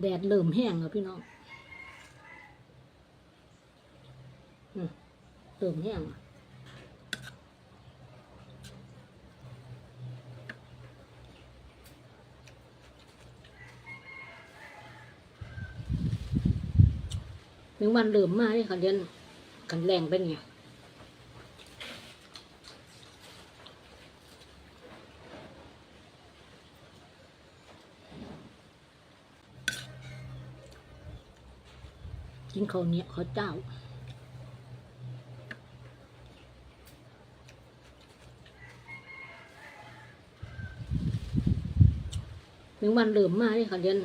แดดเริ่มแห้งแล้วพี่น้องเริ่มแห้งแล้วถึงวันเริ่มมาเนี่ยคันเดียนกันแรงเป็นไง กินข้าวเหนียวข้าวเจ้าถึงวันเริ่มมาเนี่ยคันเดียน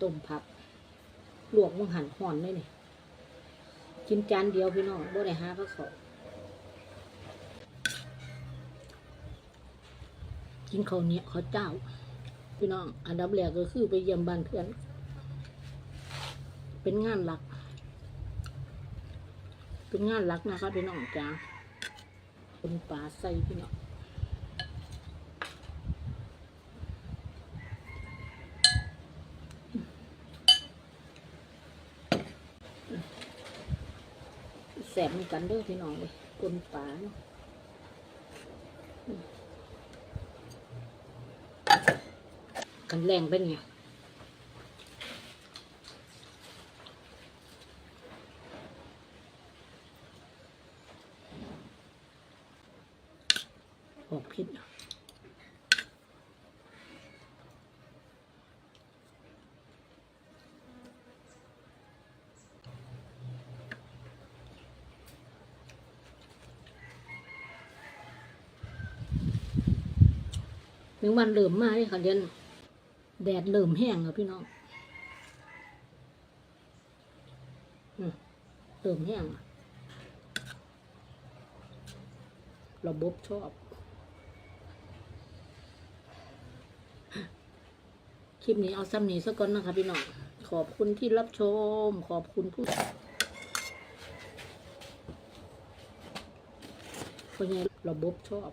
ต้มผักลวกมึงหันห่อนเลยนี่กินจานเดียวพี่น้องบ่ได้หาข้าวเขากินข้าวเหนียวข้าวเจ้า พี่น้องอันดับแรกก็คือไปเยี่ยมบ้านเพื่อน เป็นงานหลัก เป็นงานหลักนะคะพี่น้องจ้าคนป่าใส่พี่น้องแสบเหมือนกันเด้อพี่น้องเลยกลนป่าเนาะกันแรงเป็นไง ออกพิษเนาะถึงวันเริ่มมาเลยค่ะเดือนแดดเริ่มแห้งแล้วพี่น้องอืมเริ่มแห้งระบบชอบ คลิปนี้เอาซ้ำนี้ซะก่อนนะคะพี่น้อง ขอบคุณที่รับชม ขอบคุณผู้คนยังระบบชอบ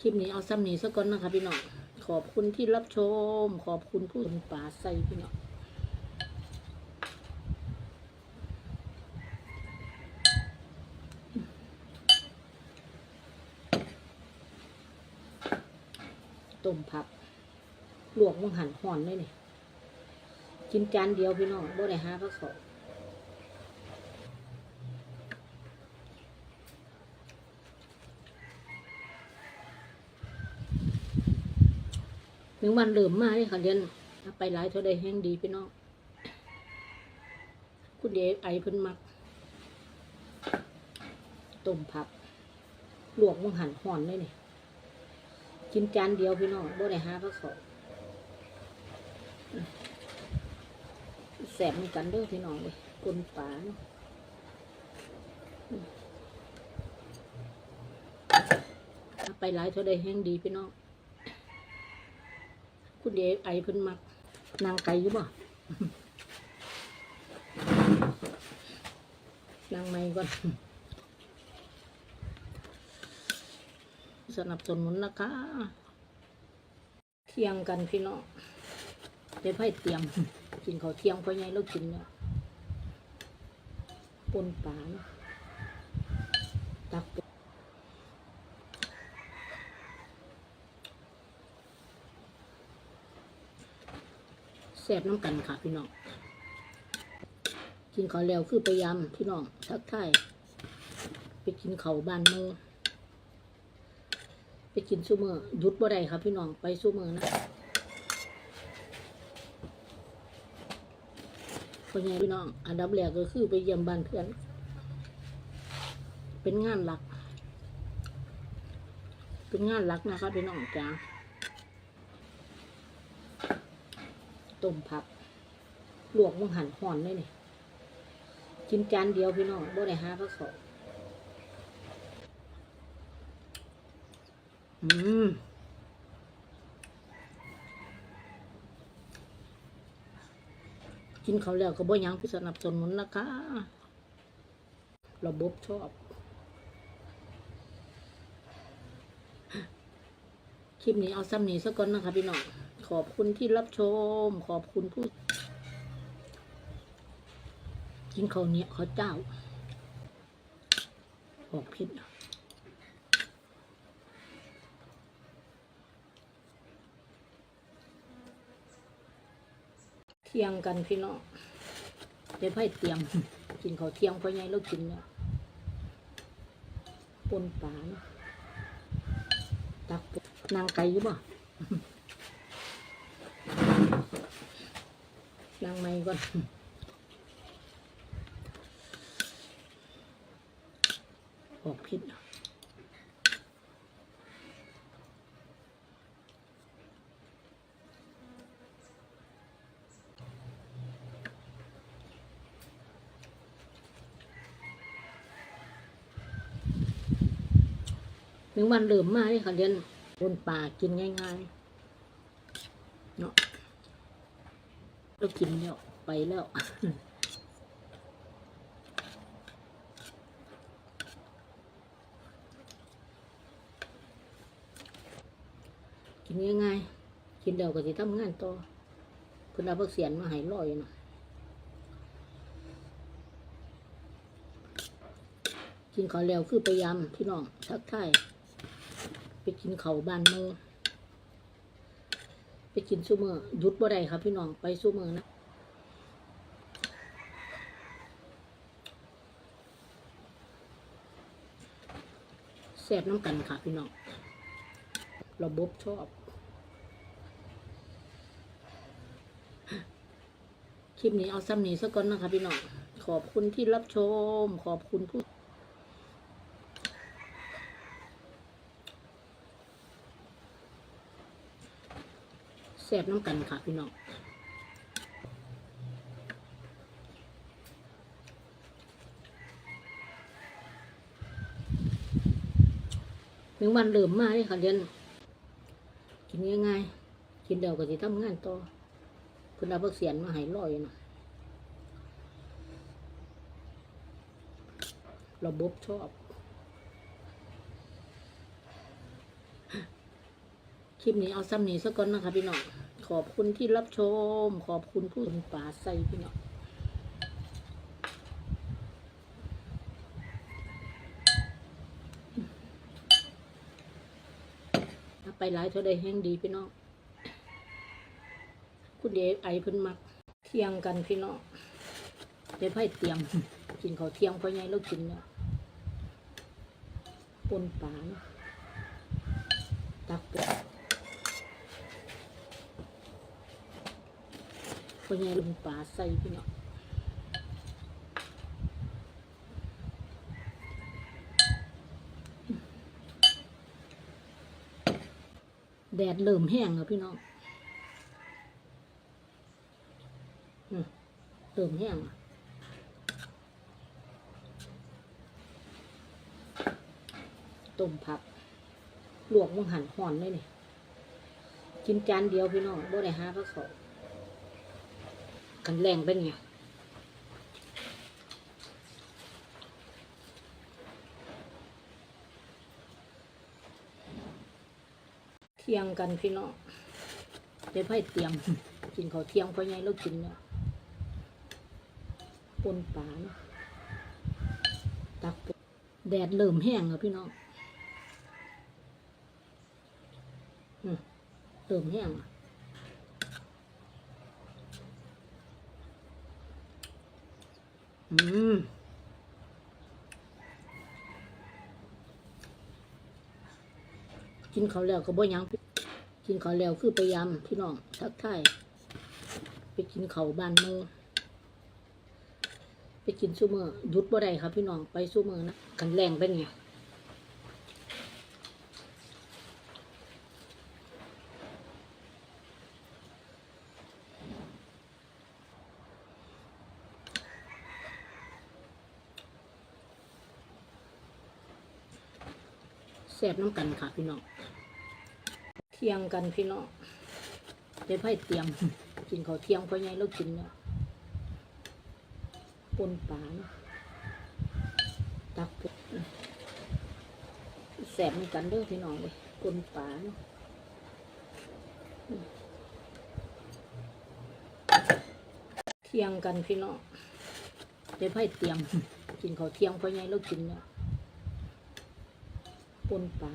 คลิปนี้เอาซ้ำนี้ซะก่อนนะคะพี่น้อง ขอบคุณที่รับชม ขอบคุณผู้ชมป่าใส่พี่น้อง ผักลวกมึงหันห่อนเลยนี่กินจานเดียวพี่น้องบ่ได้หาข้าวเขาถึงวันเริ่มมาเนี่ยค่ะเดือนไปหลายเท่าใดแห้งดีพี่น้อง คุณเดไอเพิ่นมักต้มผักลวกมึงหันห่อนเลยนี่ กินจานเดียวพี่น้องบ่ได้หาข้าวเขาแสบเหมือนกันเด้อพี่น้องเลยกลนป่าเนาะไปหลายเท่าใดแห้งดีพี่น้อง คุณเดไอเพิ่นมัก นางไก่อยู่บ่นางไม่ก่อน สนับสนุนนะคะ เที่ยงกันพี่น้องเดี๋ยวไพ่เตรียม กินข้าวเที่ยงพ่อใหญ่เรากินแล้วปนปลานตักปแซ่บน้ำกันค่ะพี่น้อง กินข้าวแล้วคือพยายามพี่น้องทักทายไปกินข้าวบ้านหมือ กินซูเมอร์หยุดบ่ได้ครับพี่น้องไปซูเมอร์นะคนใหญ่พี่น้อง อันดับแรกก็คือไปเยี่ยมบ้านเพื่อน เป็นงานหลัก เป็นงานหลักนะครับพี่น้องจ้าต้มผัก ลวกมึงหันห่อนเลยนี่กินจานเดียวพี่น้องบ่ได้หาข้าวเขา อืมกินเขาแล้วก็บ่ยังพี่สนับสนุนนะคะ ระบบชอบ คลิปนี้เอาซ้ำนี้สักก่อนนะคะพี่น้อง ขอบคุณที่รับชม ขอบคุณผู้ กินเขาเนียวข้าเจ้า ออกพิษ ที่ยงกันพี่น้องเดี๋ยวให้เตรียม กินข้าวเที่ยงเพราะไงเรากินเนี่ยปนปลานตักนางไก่อยู่บ่นางไม่ก่อนออกพิษ หนึ่งวันเริ่มมาเลยค่ะเรียนบนป่ากินง่ายๆเนาะเรากินแล้วไปแล้วกินง่ายๆกินเดียวก็สิทำงานต่อเพิ่นเอาพิกเสียนมาให้รอยนะกินข้าวแล้วคือพยายามพี่น้องทักทาย ไปกินเขาบ้านหมือไปกินซูเมอร์ยุดบ่ได้ครับพี่น้องไปซูเมอร์นะแซ่บน้ำกันค่ะพี่น้องระบบชอบคลิปนี้เอาซ้ำนี้สักก่อนนะคะพี่น้อง ขอบคุณที่รับชม ขอบคุณผู้ แซ่บน้ำกันค่ะพี่น้องหนึ่งวันเริ่มมาเลยค่ะเรียนกินง่ายๆกินเดียวก็สิทำงานต่อเพิ่นเอาเพิกเสียนมาให้รอยนะระบบชอบ คลิปนี้เอาซ้ำนี้สักก่อนนะคะพี่น้อง ขอบคุณที่รับชม ขอบคุณผู้ชมป่าใส่พี่น้องถ้าไปหลายเท่าใดแห้งดีพี่น้อง คุณเดชไอเพิ่นมัก เที่ยงกันพี่น้องเดี๋ยวให้เตรียมกินเขาเที่ยงเพราะไงเรากินเนี่ยปนปานะตักปน พราะไงลงปลาใส่พี่น้องแดดเริ่มแห้งแล้วพี่น้องเติมแห้งต้มผัก ลวกมังหันห่อนเลยนี่กินจานเดียวพี่น้องบ่ได้หาพระเขา กันแรงเป็นไงเที่ยงกันพี่น้องเดี๋ยวให้เตรียม กินข้าวเที่ยงเพราะไงเรากินเนี่ยปนปลาเนาะตักแดดเริ่มแห้งแล้วพี่น้องเริ่มแห้งอะ อืมกินเขาแล้วก็บ่ยังกินเขาแล้วคือพยายามพี่น้องทักทายไปกินเขาบ้านเมือไปกินซูเมอร์ยุดบ่ได้ครับพี่น้องไปซูเมอร์นะกันแรงเป็นไแซ่บน้ำกันค่ะ พี่น้องเที่ยงกันพี่น้องเดี๋ยวไพ่เตรียมกินข้าวเที่ยงเพราะไงแล้วกินเนี่ยปนปลานตักแสบเหมือนกันเด้อพี่น้องเลยปนปลาเนเที่ยงกันพี่น้องเดี๋ยวไพ่เตรียมกินข้าวเที่ยงเพราะไงแล้วกินเนี่ยะ